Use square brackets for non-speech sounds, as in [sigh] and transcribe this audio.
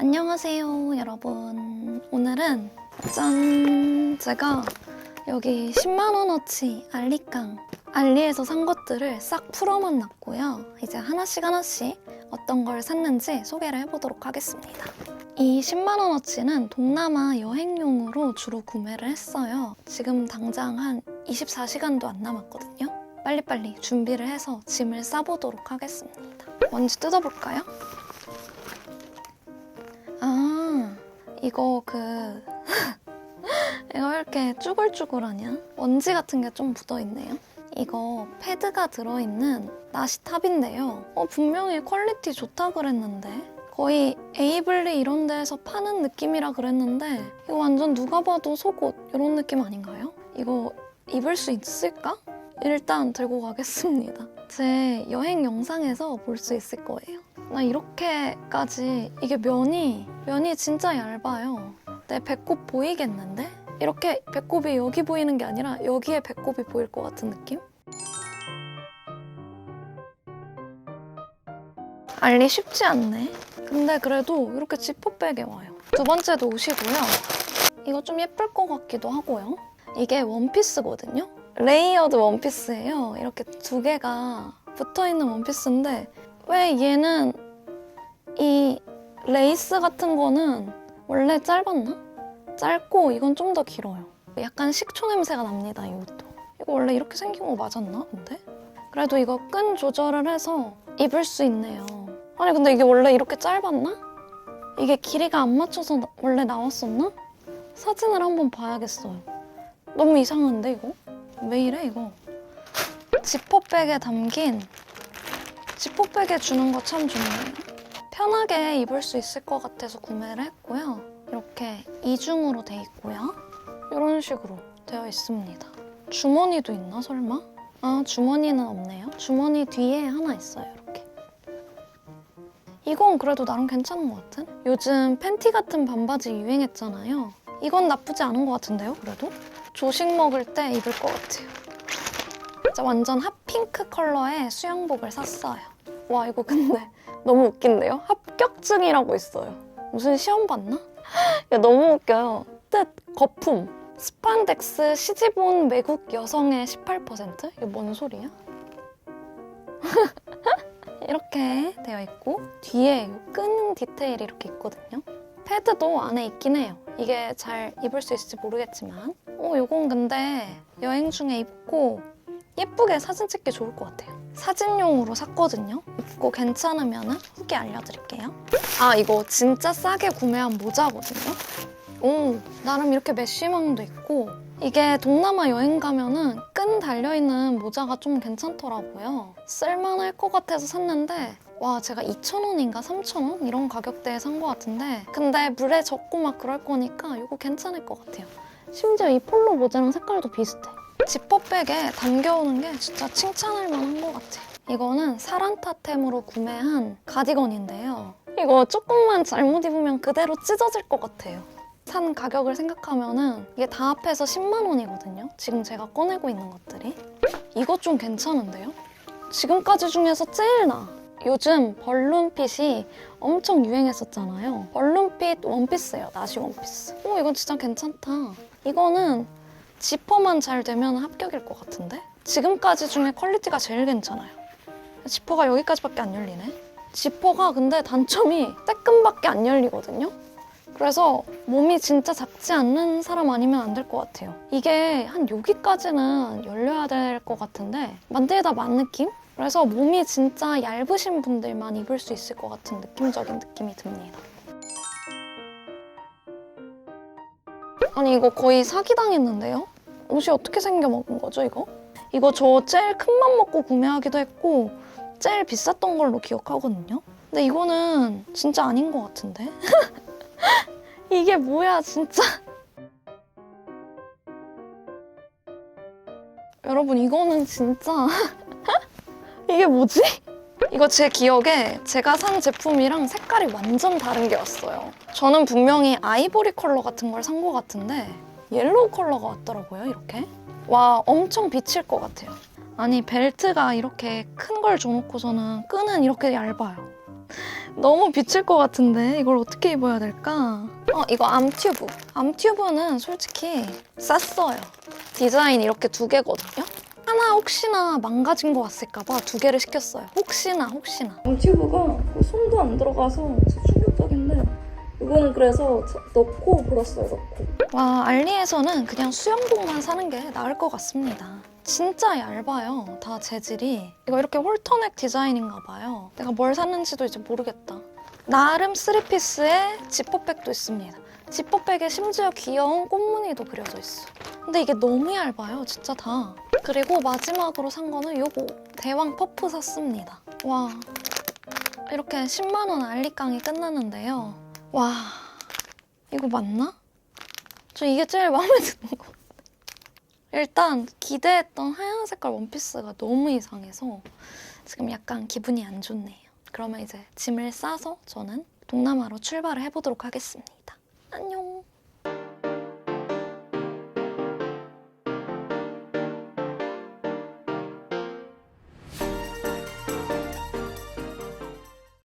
안녕하세요, 여러분. 오늘은 짠! 제가 여기 10만원어치 알리깡 알리에서 산 것들을 싹 풀어만 놨고요. 이제 하나씩 하나씩 어떤 걸 샀는지 소개를 해보도록 하겠습니다. 이 10만원어치는 동남아 여행용으로 주로 구매를 했어요. 지금 당장 한 24시간도 안 남았거든요. 빨리빨리 준비를 해서 짐을 싸보도록 하겠습니다. 먼저 뜯어볼까요? 이거 그... [laughs] 이거 왜 이렇게 쭈글쭈글하냐? 먼지 같은 게 좀 묻어있네요. 이거 패드가 들어있는 나시탑인데요. 어, 분명히 퀄리티 좋다 그랬는데 거의 에이블리 이런 데에서 파는 느낌이라 그랬는데 이거 완전 누가 봐도 속옷 이런 느낌 아닌가요? 이거 입을 수 있을까? 일단 들고 가겠습니다. 제 여행 영상에서 볼 수 있을 거예요. 나 이렇게까지 이게 면이 면이 진짜 얇아요. 내 배꼽 보이겠는데? 이렇게 배꼽이 여기 보이는 게 아니라 여기에 배꼽이 보일 것 같은 느낌? 알리 쉽지 않네. 근데 그래도 이렇게 지퍼백에 와요. 두 번째도 옷이고요. 이거 좀 예쁠 것 같기도 하고요. 이게 원피스거든요. 레이어드 원피스예요. 이렇게 두 개가 붙어 있는 원피스인데 왜 얘는 이 레이스 같은 거는 원래 짧았나? 짧고 이건 좀 더 길어요. 약간 식초 냄새가 납니다, 이 옷도. 이거 원래 이렇게 생긴 거 맞았나? 근데? 그래도 이거 끈 조절을 해서 입을 수 있네요. 아니 근데 이게 원래 이렇게 짧았나? 이게 길이가 안 맞춰서 나- 원래 나왔었나? 사진을 한번 봐야겠어요. 너무 이상한데 이거? 왜 이래 이거? 지퍼백에 담긴 지퍼백에 주는 거 참 좋네요. 편하게 입을 수 있을 것 같아서 구매를 했고요. 이렇게 이중으로 돼 있고요. 이런 식으로 되어 있습니다. 주머니도 있나 설마? 아 주머니는 없네요. 주머니 뒤에 하나 있어요 이렇게. 이건 그래도 나름 괜찮은 것 같은? 요즘 팬티 같은 반바지 유행했잖아요. 이건 나쁘지 않은 것 같은데요 그래도? 조식 먹을 때 입을 것 같아요. 진짜 완전 핫핑크 컬러의 수영복을 샀어요. 와 이거 근데 [laughs] 너무 웃긴데요? 합격증이라고 있어요. 무슨 시험 봤나? [gasps] 야 너무 웃겨요. 뜻 거품 스판덱스 시집온 외국 여성의 18% 이게 뭔 소리야? [laughs] 이렇게 되어 있고 뒤에 끈 디테일이 이렇게 있거든요. 패드도 안에 있긴 해요. 이게 잘 입을 수 있을지 모르겠지만 어 요건 근데 여행 중에 입고 예쁘게 사진 찍기 좋을 것 같아요. 사진용으로 샀거든요. 입고 괜찮으면 후기 알려드릴게요. 아 이거 진짜 싸게 구매한 모자거든요. 오 나름 이렇게 메쉬망도 있고 이게 동남아 여행 가면은 끈 달려있는 모자가 좀 괜찮더라고요. 쓸만할 것 같아서 샀는데 와 제가 2,000원인가 3,000원 이런 가격대에 산 것 같은데 근데 물에 젖고 막 그럴 거니까 이거 괜찮을 것 같아요. 심지어 이 폴로 모자랑 색깔도 비슷해. 지퍼백에 담겨오는 게 진짜 칭찬할 만한 것 같아요. 이거는 사란타템으로 구매한 가디건인데요. 이거 조금만 잘못 입으면 그대로 찢어질 것 같아요. 산 가격을 생각하면은 이게 다 합해서 10만 원이거든요. 지금 제가 꺼내고 있는 것들이. 이거 좀 괜찮은데요? 지금까지 중에서 제일 나. 요즘 벌룬핏이 엄청 유행했었잖아요. 벌룬핏 원피스예요. 나시 원피스. 오 이건 진짜 괜찮다. 이거는 지퍼만 잘 되면 합격일 것 같은데? 지금까지 중에 퀄리티가 제일 괜찮아요. 지퍼가 여기까지밖에 안 열리네. 지퍼가 근데 단점이 떼끈밖에 안 열리거든요. 그래서 몸이 진짜 작지 않는 사람 아니면 안 될 것 같아요. 이게 한 여기까지는 열려야 될 것 같은데 만들다 만 느낌? 그래서 몸이 진짜 얇으신 분들만 입을 수 있을 것 같은 느낌적인 느낌이 듭니다. 아니 이거 거의 사기당했는데요? 옷이 어떻게 생겨 먹은 거죠 이거? 이거 저 제일 큰맘 먹고 구매하기도 했고 제일 비쌌던 걸로 기억하거든요? 근데 이거는 진짜 아닌 것 같은데? [laughs] 이게 뭐야 진짜 [laughs] 여러분 이거는 진짜 [laughs] 이게 뭐지? 이거 제 기억에 제가 산 제품이랑 색깔이 완전 다른 게 왔어요 저는 분명히 아이보리 컬러 같은 걸 산 것 같은데 옐로우 컬러가 왔더라고요 이렇게 와 엄청 비칠 것 같아요 아니 벨트가 이렇게 큰 걸 줘놓고서는 끈은 이렇게 얇아요 너무 비칠 것 같은데 이걸 어떻게 입어야 될까? 어 이거 암튜브. 암튜브는 솔직히 쌌어요. 디자인 이렇게 두 개거든요. 하나 혹시나 망가진 거 같을까봐 두 개를 시켰어요. 혹시나 혹시나. 암튜브가 손도 안 들어가서 진짜 충격적인데 이거는 그래서 넣고 불었어요. 넣고. 와 알리에서는 그냥 수영복만 사는 게 나을 것 같습니다. 진짜 얇아요. 다 재질이. 이거 이렇게 홀터넥 디자인인가 봐요. 내가 뭘 샀는지도 이제 모르겠다. 나름 쓰리피스에 지퍼백도 있습니다. 지퍼백에 심지어 귀여운 꽃무늬도 그려져 있어. 근데 이게 너무 얇아요, 진짜 다. 그리고 마지막으로 산 거는 요거 대왕 퍼프 샀습니다. 와 이렇게 10만 원 알리깡이 끝났는데요. 와 이거 맞나? 저 이게 제일 마음에 [laughs] 드는 거. 일단 기대했던 하얀 색깔 원피스가 너무 이상해서 지금 약간 기분이 안 좋네요. 그러면 이제 짐을 싸서 저는 동남아로 출발을 해보도록 하겠습니다. 안녕.